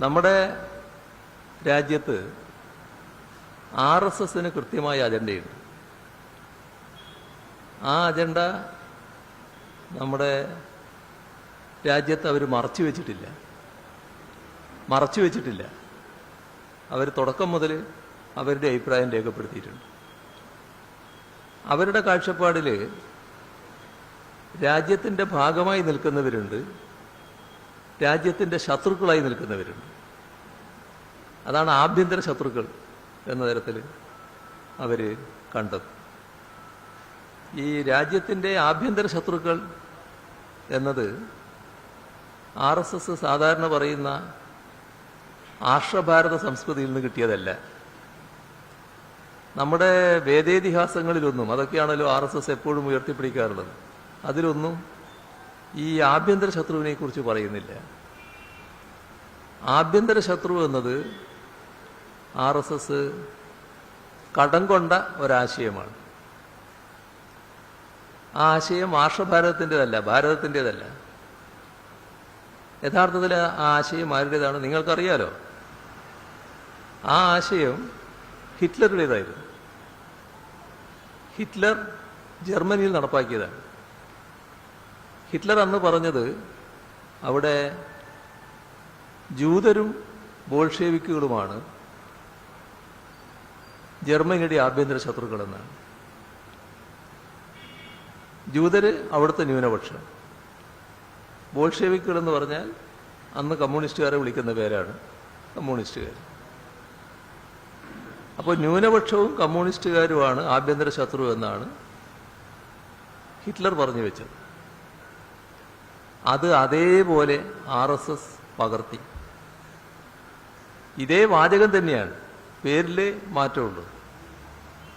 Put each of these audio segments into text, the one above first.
നമ്മുടെ രാജ്യത്ത് R S എസിന് കൃത്യമായ അജണ്ടയുണ്ട്. ആ അജണ്ട നമ്മുടെ രാജ്യത്ത് അവർ മറച്ചു വെച്ചിട്ടില്ല. മറച്ചു വെച്ചിട്ടില്ല. അവർ തുടക്കം മുതൽ അവരുടെ അഭിപ്രായം രേഖപ്പെടുത്തിയിട്ടുണ്ട്. അവരുടെ കാഴ്ചപ്പാടിൽ രാജ്യത്തിന്റെ ഭാഗമായി നിൽക്കുന്നവരുണ്ട് രാജ്യത്തിന്റെ ശത്രുക്കളായി നിൽക്കുന്നവരുണ്ട്. അതാണ് ആഭ്യന്തര ശത്രുക്കൾ എന്ന തരത്തിൽ അവർ കണ്ടത്. ഈ രാജ്യത്തിന്റെ ആഭ്യന്തര ശത്രുക്കൾ എന്നത് ആർ എസ് എസ് സാധാരണ പറയുന്ന ആർഷഭാരത സംസ്കൃതിയിൽ നിന്ന് കിട്ടിയതല്ല. നമ്മുടെ വേദേതിഹാസങ്ങളിലൊന്നും അതൊക്കെയാണല്ലോ ആർ എസ് എസ് എപ്പോഴും ഉയർത്തിപ്പിടിക്കാറുള്ളത് അതിലൊന്നും ഈ ആഭ്യന്തര ശത്രുവിനെ കുറിച്ച് പറയുന്നില്ല. ആഭ്യന്തര ശത്രു എന്നത് ആർ എസ് എസ് കടം കൊണ്ട ഒരാശയമാണ്. ആ ആശയം ആർഷഭാരതത്തിന്റെതല്ല ഭാരതത്തിന്റെതല്ല. യഥാർത്ഥത്തിൽ ആ ആശയം ആരുടേതാണ് നിങ്ങൾക്കറിയാലോ? ആ ആശയം ഹിറ്റ്ലറുടേതായിരുന്നു. ഹിറ്റ്ലർ ജർമ്മനിയിൽ നടപ്പാക്കിയതാണ്. ഹിറ്റ്ലർ അന്ന് പറഞ്ഞത് അവിടെ ജൂതരും ബോൾഷേവിക്കുകളുമാണ് ജർമ്മനിയുടെ ആഭ്യന്തര ശത്രുക്കളെന്നാണ് ജൂതര് അവിടുത്തെ ന്യൂനപക്ഷം. ബോൾഷേവിക്കുകൾ എന്ന് പറഞ്ഞാൽ അന്ന് കമ്മ്യൂണിസ്റ്റുകാരെ വിളിക്കുന്ന പേരാണ് കമ്മ്യൂണിസ്റ്റുകാർ. അപ്പോൾ ന്യൂനപക്ഷവും കമ്മ്യൂണിസ്റ്റുകാരുമാണ് ആഭ്യന്തര ശത്രു എന്നാണ് ഹിറ്റ്ലർ പറഞ്ഞു വെച്ചത്. അത് അതേപോലെ ആർ എസ് എസ് പകർത്തി. ഇതേ വാചകം തന്നെയാണ്. പേരിൽ മാറ്റമുള്ളൂ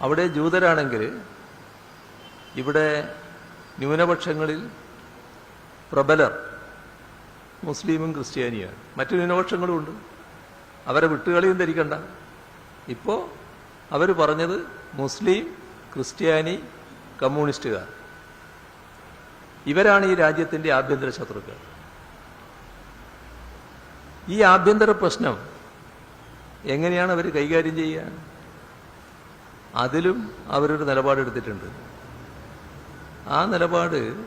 അവിടെ ജൂതരാണെങ്കിൽ ഇവിടെ ന്യൂനപക്ഷങ്ങളിൽ പ്രബലർ മുസ്ലിമും ക്രിസ്ത്യാനിയാണ് മറ്റു ന്യൂനപക്ഷങ്ങളും ഉണ്ട്. അവരെ വിട്ടുകളിയും ധരിക്കണ്ട. ഇപ്പോൾ അവർ പറഞ്ഞത് മുസ്ലിം ക്രിസ്ത്യാനി കമ്മ്യൂണിസ്റ്റുകാർ. ഇവരാണ് ഈ രാജ്യത്തിന്റെ ആഭ്യന്തര ശത്രുക്കൾ. ഈ ആഭ്യന്തര പ്രശ്നം എങ്ങനെയാണ് അവർ കൈകാര്യം ചെയ്യുക? അതിലും അവരൊരു നിലപാടെടുത്തിട്ടുണ്ട് ആ നിലപാട്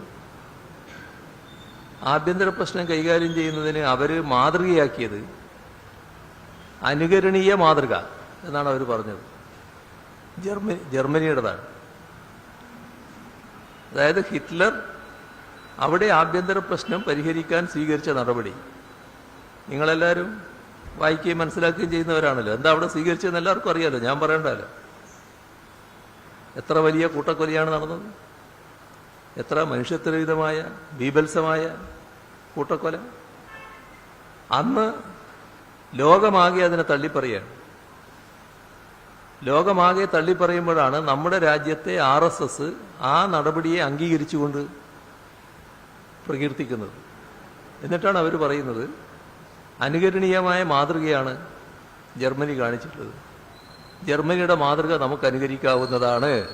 ആഭ്യന്തര പ്രശ്നം കൈകാര്യം ചെയ്യുന്നതിന് അവർ മാതൃകയാക്കിയത് അനുകരണീയ മാതൃക എന്നാണ് അവർ പറഞ്ഞത്. ജർമ്മനി ജർമ്മനിയുടേതാണ്. അതായത് ഹിറ്റ്ലർ അവിടെ ആഭ്യന്തര പ്രശ്നം പരിഹരിക്കാൻ സ്വീകരിച്ച നടപടി. നിങ്ങളെല്ലാവരും വായിക്കുകയും മനസ്സിലാക്കുകയും ചെയ്യുന്നവരാണല്ലോ. എന്താ അവിടെ സ്വീകരിച്ചതെന്ന് എല്ലാവർക്കും അറിയാലോ. ഞാൻ പറയണ്ടല്ലോ. എത്ര വലിയ കൂട്ടക്കൊലയാണ് നടന്നത്? എത്ര മനുഷ്യത്വരഹിതമായ ബീഭത്സമായ കൂട്ടക്കൊല? അന്ന് ലോകമാകെ അതിനെ തള്ളിപ്പറയാണ്. ലോകമാകെ തള്ളിപ്പറയുമ്പോഴാണ് നമ്മുടെ രാജ്യത്തെ ആർ എസ് എസ് ആ നടപടിയെ അംഗീകരിച്ചുകൊണ്ട് പ്രകീർത്തിക്കുന്നത്. എന്നിട്ടാണ് അവർ പറയുന്നത് അനുകരണീയമായ മാതൃകയാണ് ജർമ്മനി കാണിച്ചിട്ടുള്ളത്. ജർമ്മനിയുടെ മാതൃക നമുക്ക് അനുകരിക്കാവുന്നതാണ്.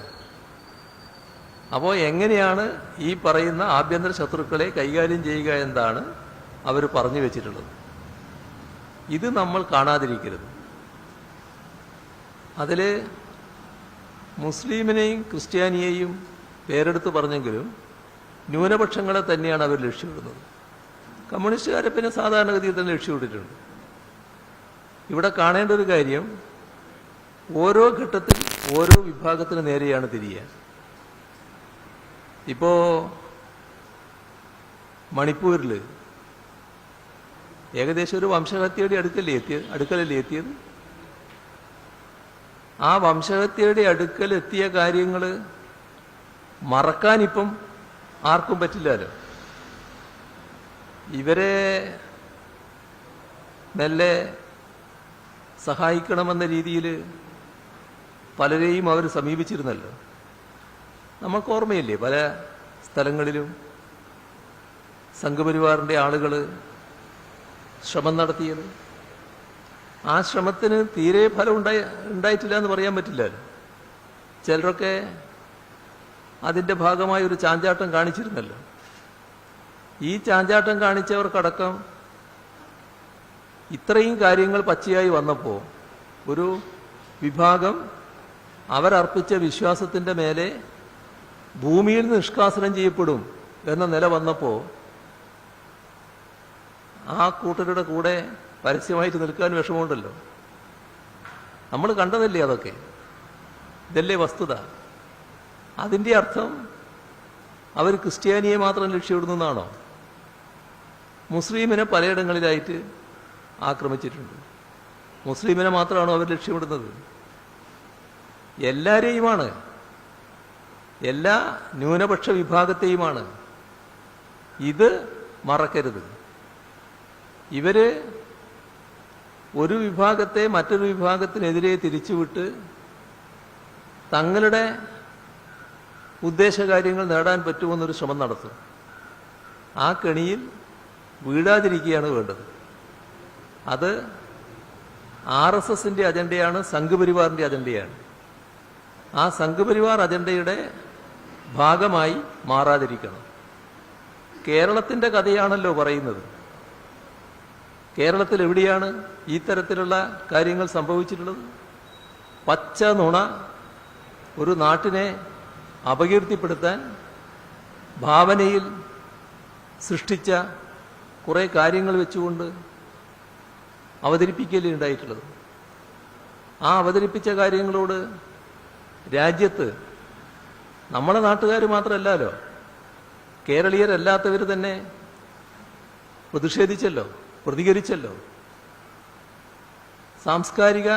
അപ്പോൾ എങ്ങനെയാണ് ഈ പറയുന്ന ആഭ്യന്തര ശത്രുക്കളെ കൈകാര്യം ചെയ്യുക എന്നാണ് അവർ പറഞ്ഞു വെച്ചിട്ടുള്ളത്. ഇത് നമ്മൾ കാണാതിരിക്കരുത്. അതിൽ മുസ്ലിമിനെയും ക്രിസ്ത്യാനിയെയും പേരെടുത്ത് പറഞ്ഞെങ്കിലും ന്യൂനപക്ഷങ്ങളെ തന്നെയാണ് അവർ ലക്ഷ്യമിടുന്നത്. കമ്മ്യൂണിസ്റ്റുകാരെ പിന്നെ സാധാരണഗതിയിൽ തന്നെ ലക്ഷ്യമിട്ടിട്ടുണ്ട് ഇവിടെ കാണേണ്ട ഒരു കാര്യം ഓരോ ഘട്ടത്തിൽ ഓരോ വിഭാഗത്തിന് നേരെയാണ് തിരിയുക. ഇപ്പോ മണിപ്പൂരിൽ ഏകദേശം ഒരു വംശഹത്യയുടെ അടുക്കലേ എത്തിയത് അടുക്കലല്ലേ എത്തിയത്? ആ വംശഹത്യയുടെ അടുക്കലെത്തിയ കാര്യങ്ങൾ മറക്കാനിപ്പം ആർക്കും പറ്റില്ലല്ലോ ഇവരെ മെല്ലെ സഹായിക്കണമെന്ന രീതിയിൽ പലരെയും അവർ സമീപിച്ചിരുന്നല്ലോ. നമുക്ക് ഓർമ്മയില്ലേ പല സ്ഥലങ്ങളിലും സംഘപരിവാറിന്റെ ആളുകൾ ശ്രമം നടത്തിയത്? ആ ശ്രമത്തിന് തീരെ ഫലം ഉണ്ടായി ഉണ്ടായിട്ടില്ല എന്ന് പറയാൻ പറ്റില്ലല്ലോ. ചിലരൊക്കെ അതിന്റെ ഭാഗമായി ഒരു ചാഞ്ചാട്ടം കാണിച്ചിരുന്നല്ലോ. ഈ ചാഞ്ചാട്ടം കാണിച്ചവർക്കടക്കം ഇത്രയും കാര്യങ്ങൾ പച്ചയായി വന്നപ്പോൾ ഒരു വിഭാഗം അവരർപ്പിച്ച വിശ്വാസത്തിന്റെ മേലെ ഭൂമിയിൽ നിഷ്കാസനം ചെയ്യപ്പെടും എന്ന നില വന്നപ്പോൾ ആ കൂട്ടരുടെ കൂടെ പരസ്യമായിട്ട് നിൽക്കാൻ വിഷമമുണ്ടല്ലോ. നമ്മൾ കണ്ടതല്ലേ അതൊക്കെ? ഇതല്ലേ വസ്തുത? അതിന്റെ അർത്ഥം അവർ ക്രിസ്ത്യാനിയെ മാത്രം ലക്ഷ്യമിടുന്നതാണോ? മുസ്ലിമിനെ പലയിടങ്ങളിലായിട്ട് ആക്രമിച്ചിട്ടുണ്ട്. മുസ്ലിമിനെ മാത്രമാണോ അവർ ലക്ഷ്യമിടുന്നത്? എല്ലാരെയുമാണ്. എല്ലാ ന്യൂനപക്ഷ വിഭാഗത്തെയുമാണ്. ഇത് മറക്കരുത്. ഇവർ ഒരു വിഭാഗത്തെ മറ്റൊരു വിഭാഗത്തിനെതിരെ തിരിച്ചുവിട്ട് തങ്ങളുടെ ഉദ്ദേശകാര്യങ്ങൾ നേടാൻ പറ്റുമെന്നൊരു ശ്രമം നടത്തും. ആ കെണിയിൽ വീഴാതിരിക്കുകയാണ് വേണ്ടത്. അത് ആർ എസ് എസിന്റെ അജണ്ടയാണ് സംഘപരിവാറിന്റെ അജണ്ടയാണ്. ആ സംഘപരിവാർ അജണ്ടയുടെ ഭാഗമായി മാറാതിരിക്കണം. കേരളത്തിന്റെ കഥയാണല്ലോ പറയുന്നത്. കേരളത്തിൽ എവിടെയാണ് ഈ തരത്തിലുള്ള കാര്യങ്ങൾ സംഭവിച്ചിട്ടുള്ളത്? പച്ച നുണ ഒരു നാട്ടിനെ അപകീർത്തിപ്പെടുത്താൻ ഭാവനയിൽ സൃഷ്ടിച്ച കുറെ കാര്യങ്ങൾ വെച്ചുകൊണ്ട് അവതരിപ്പിക്കലേ ഉണ്ടായിട്ടുള്ളത്? ആ അവതരിപ്പിച്ച കാര്യങ്ങളോട് രാജ്യത്ത് നമ്മളെ നാട്ടുകാർ മാത്രമല്ലല്ലോ കേരളീയരല്ലാത്തവർ തന്നെ പ്രതിഷേധിച്ചല്ലോ പ്രതികരിച്ചല്ലോ. സാംസ്കാരിക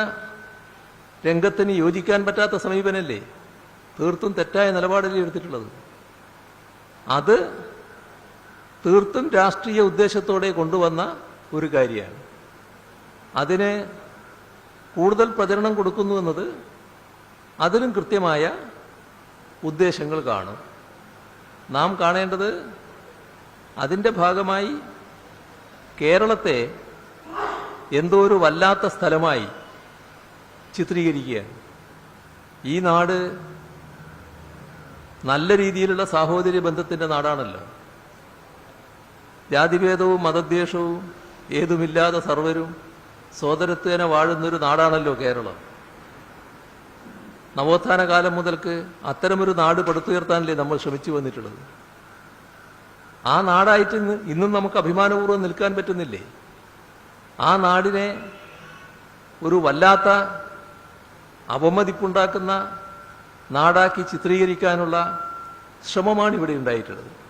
രംഗത്തിന് യോജിക്കാൻ പറ്റാത്ത സമീപനല്ലേ? തീർത്തും തെറ്റായ നിലപാടല്ലേ എടുത്തിട്ടുള്ളത്. അത് തീർത്തും രാഷ്ട്രീയ ഉദ്ദേശത്തോടെ കൊണ്ടുവന്ന ഒരു കാര്യമാണ്. അതിന് കൂടുതൽ പ്രചരണം കൊടുക്കുന്നു എന്നത് അതിലും കൃത്യമായ ഉദ്ദേശങ്ങൾ കാണും. നാം കാണേണ്ടത് അതിന്റെ ഭാഗമായി കേരളത്തെ എന്തോ ഒരു വല്ലാത്ത സ്ഥലമായി ചിത്രീകരിക്കുകയാണ്. ഈ നാട് നല്ല രീതിയിലുള്ള സാഹോദര്യ ബന്ധത്തിന്റെ നാടാണല്ലോ. ജാതിഭേദവും മതദ്വേഷവും ഏതുമില്ലാതെ സർവരും സോദരത്വേന വാഴുന്നൊരു നാടാണല്ലോ കേരളം. നവോത്ഥാന കാലം മുതൽക്ക് അത്തരമൊരു നാട് പടുത്തുയർത്താനല്ലേ നമ്മൾ ശ്രമിച്ചു വന്നിട്ടുള്ളത്? ആ നാടായിട്ട് ഇന്ന് നമുക്ക് അഭിമാനപൂർവം നിൽക്കാൻ പറ്റുന്നില്ലേ? ആ നാടിനെ ഒരു വല്ലാത്ത അപമതിപ്പുണ്ടാക്കുന്ന നാടാക്കി ചിത്രീകരിക്കാനുള്ള ശ്രമമാണ് ഇവിടെ ഉണ്ടായിട്ടുള്ളത്.